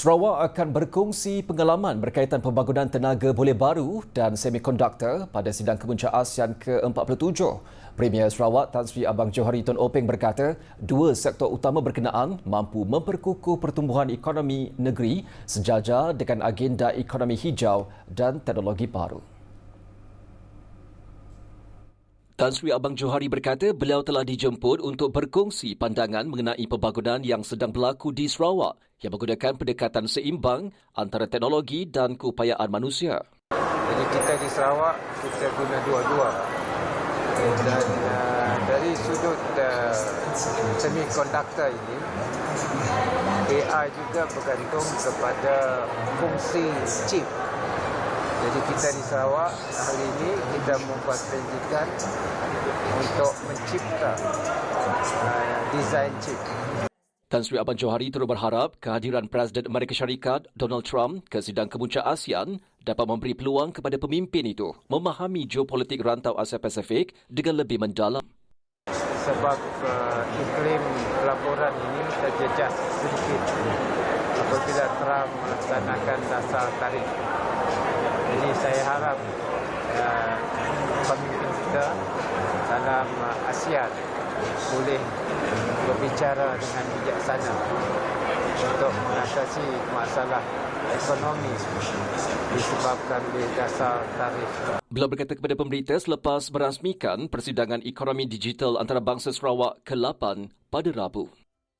Sarawak akan berkongsi pengalaman berkaitan pembangunan tenaga boleh baru dan semikonduktor pada sidang kemuncak ASEAN ke-47. Premier Sarawak Tan Sri Abang Johari Tun Openg berkata, dua sektor utama berkenaan mampu memperkukuh pertumbuhan ekonomi negeri sejajar dengan agenda ekonomi hijau dan teknologi baru. Tan Sri Abang Johari berkata beliau telah dijemput untuk berkongsi pandangan mengenai pembangunan yang sedang berlaku di Sarawak yang menggunakan pendekatan seimbang antara teknologi dan keupayaan manusia. Jadi kita di Sarawak kita guna dua-dua. Dan uh, dari sudut uh, semikonduktor ini AI juga bergantung kepada fungsi chip jadi kita di Sarawak hari ini kita membuat pendidikan untuk mencipta uh, desain chip. Tan Sri Abang Johari terus berharap kehadiran Presiden Amerika Syarikat Donald Trump ke sidang kemuncak ASEAN dapat memberi peluang kepada pemimpin itu memahami geopolitik rantau Asia Pasifik dengan lebih mendalam. Sebab uh, iklim pelaburan ini terjejas sedikit apabila Trump melaksanakan dasar tarif jadi saya harap uh, pemimpin kita dalam uh, ASEAN boleh berbicara dengan bijaksana untuk mengatasi masalah ekonomi disebabkan oleh dasar tarif. Beliau berkata kepada pemberita selepas merasmikan persidangan ekonomi digital antarabangsa Sarawak ke-8 pada Rabu.